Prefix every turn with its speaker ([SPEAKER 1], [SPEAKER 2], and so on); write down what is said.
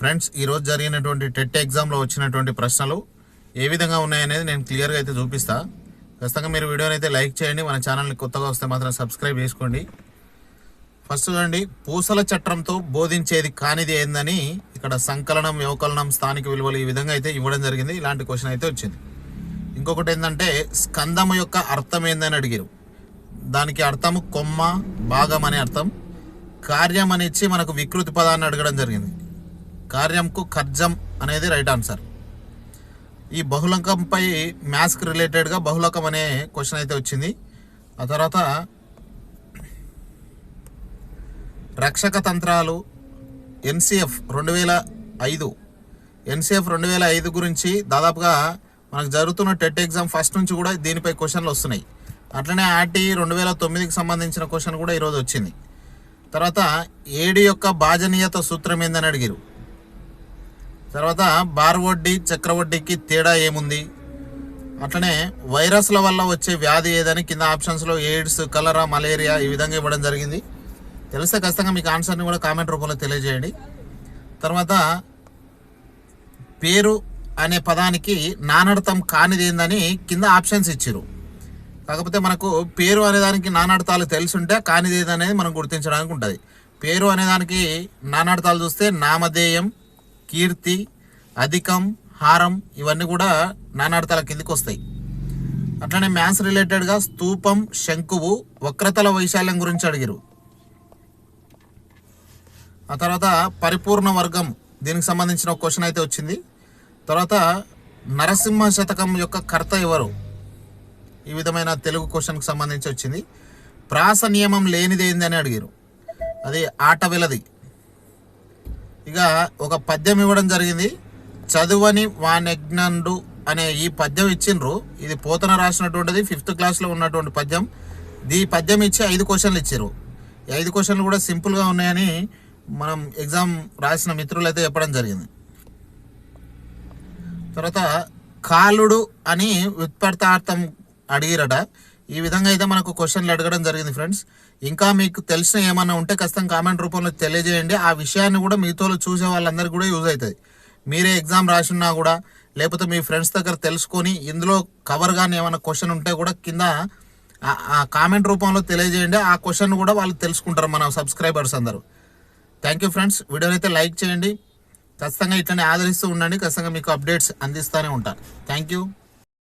[SPEAKER 1] Friends ఈరోజు జరిగినటువంటి TET ఎగ్జామ్లో వచ్చినటువంటి ప్రశ్నలు ఏ విధంగా ఉన్నాయనేది నేను క్లియర్గా అయితే చూపిస్తా. ఖచ్చితంగా మీరు వీడియోని అయితే లైక్ చేయండి మన ఛానల్ని కొత్తగా వస్తే మాత్రం సబ్స్క్రైబ్ చేసుకోండి. ఫస్ట్ చూడండి పూసల చట్రంతో బోధించేది కానిది ఏందని ఇక్కడ సంకలనం వ్యవకలనం స్థానిక విలువలు ఈ విధంగా అయితే ఇవ్వడం జరిగింది. ఇలాంటి క్వశ్చన్ అయితే వచ్చింది. ఇంకొకటి ఏంటంటే స్కందము యొక్క అర్థం ఏందని అడిగారు. దానికి అర్థము కొమ్మ భాగం అనే అర్థం. కార్యం అని ఇచ్చి మనకు వికృతి పదాన్ని అడగడం జరిగింది. కార్యంకు ఖర్జం అనేది రైట్ ఆన్సర్. ఈ బహుళకంపై మ్యాథ్స్కి రిలేటెడ్గా బహుళకం అనే క్వశ్చన్ అయితే వచ్చింది. ఆ తర్వాత రక్షక తంత్రాలు ఎన్సిఎఫ్ రెండు వేల ఐదు. ఎన్సిఎఫ్ రెండు వేల ఐదు గురించి దాదాపుగా మనకు జరుగుతున్న టెట్ ఎగ్జామ్ ఫస్ట్ నుంచి కూడా దీనిపై క్వశ్చన్లు వస్తున్నాయి. అట్లనే ఆర్టీ రెండు వేల తొమ్మిదికి సంబంధించిన క్వశ్చన్ కూడా ఈరోజు వచ్చింది. తర్వాత ఏడి యొక్క భాజనీయత సూత్రం ఏందని అడిగిరు. తర్వాత బార్ వడ్డీ చక్రవడ్డీకి తేడా ఏముంది? అట్లనే వైరస్ల వల్ల వచ్చే వ్యాధి ఏదని కింద ఆప్షన్స్లో ఎయిడ్స్ కలరా మలేరియా ఈ విధంగా ఇవ్వడం జరిగింది. తెలిస్తే ఖచ్చితంగా మీకు ఆన్సర్ని కూడా కామెంట్ రూపంలో తెలియజేయండి. తర్వాత పేరు అనే పదానికి నానర్థం కానిది ఏందని కింద ఆప్షన్స్ ఇచ్చారు కాకపోతే మనకు పేరు అనేదానికి నానార్థాలు తెలుసుంటే కానిది ఏదనేది మనం గుర్తించడానికి ఉంటుంది. పేరు అనేదానికి నానార్థాలు చూస్తే నామధేయం కీర్తి అధికం హారం ఇవన్నీ కూడా నానార్థాల కిందికి వస్తాయి. అట్లనే మ్యాథ్స్ రిలేటెడ్గా స్తూపం శంకువు వక్రతల వైశాల్యం గురించి అడిగారు. ఆ తర్వాత పరిపూర్ణ వర్గం దీనికి సంబంధించిన ఒక క్వశ్చన్ అయితే వచ్చింది. తర్వాత నరసింహ శతకం యొక్క కర్త ఎవరు? ఈ విధమైన తెలుగు క్వశ్చన్కి సంబంధించి వచ్చింది. ప్రాస నియమం లేనిది అని అడిగారు. అది ఆట వెలది. ఇక ఒక పద్యం ఇవ్వడం జరిగింది. చదువని వానజ్ఞండు అనే ఈ పద్యం ఇచ్చిండ్రు. ఇది పోతన రాసినటువంటిది ఫిఫ్త్ క్లాస్లో ఉన్నటువంటి పద్యం. ఈ పద్యం ఇచ్చి ఐదు క్వశ్చన్లు ఇచ్చారు ఈ ఐదు క్వశ్చన్లు కూడా సింపుల్గా ఉన్నాయని మనం ఎగ్జామ్ రాసిన మిత్రులు అయితే చెప్పడం జరిగింది. తర్వాత కాలుడు అని వ్యుత్పత్తార్థం అడిగిరట. ఈ విధంగా అయితే మనకు క్వశ్చన్లు అడగడం జరిగింది ఫ్రెండ్స్. ఇంకా మీకు తెలిసిన ఏమన్నా ఉంటే ఖచ్చితంగా కామెంట్ రూపంలో తెలియజేయండి. ఆ విషయాన్ని కూడా మీతో చూసే వాళ్ళందరికీ కూడా యూజ్ అవుతుంది మీరే ఎగ్జామ్ రాసినా కూడా లేకపోతే మీ ఫ్రెండ్స్ దగ్గర తెలుసుకొని ఇందులో కవర్ కానీ ఏమైనా క్వశ్చన్ ఉంటే కూడా కింద ఆ- కామెంట్ రూపంలో తెలియజేయండి. ఆ క్వశ్చన్ కూడా వాళ్ళు తెలుసుకుంటారు మన సబ్స్క్రైబర్స్ అందరూ. Thank you friends. వీడియోని అయితే లైక్ చేయండి. ఖచ్చితంగా ఇట్లనే ఆదరిస్తూ ఉండండి. ఖచ్చితంగా మీకు అప్డేట్స్ అందిస్తూనే ఉంటాను థ్యాంక్ యూ.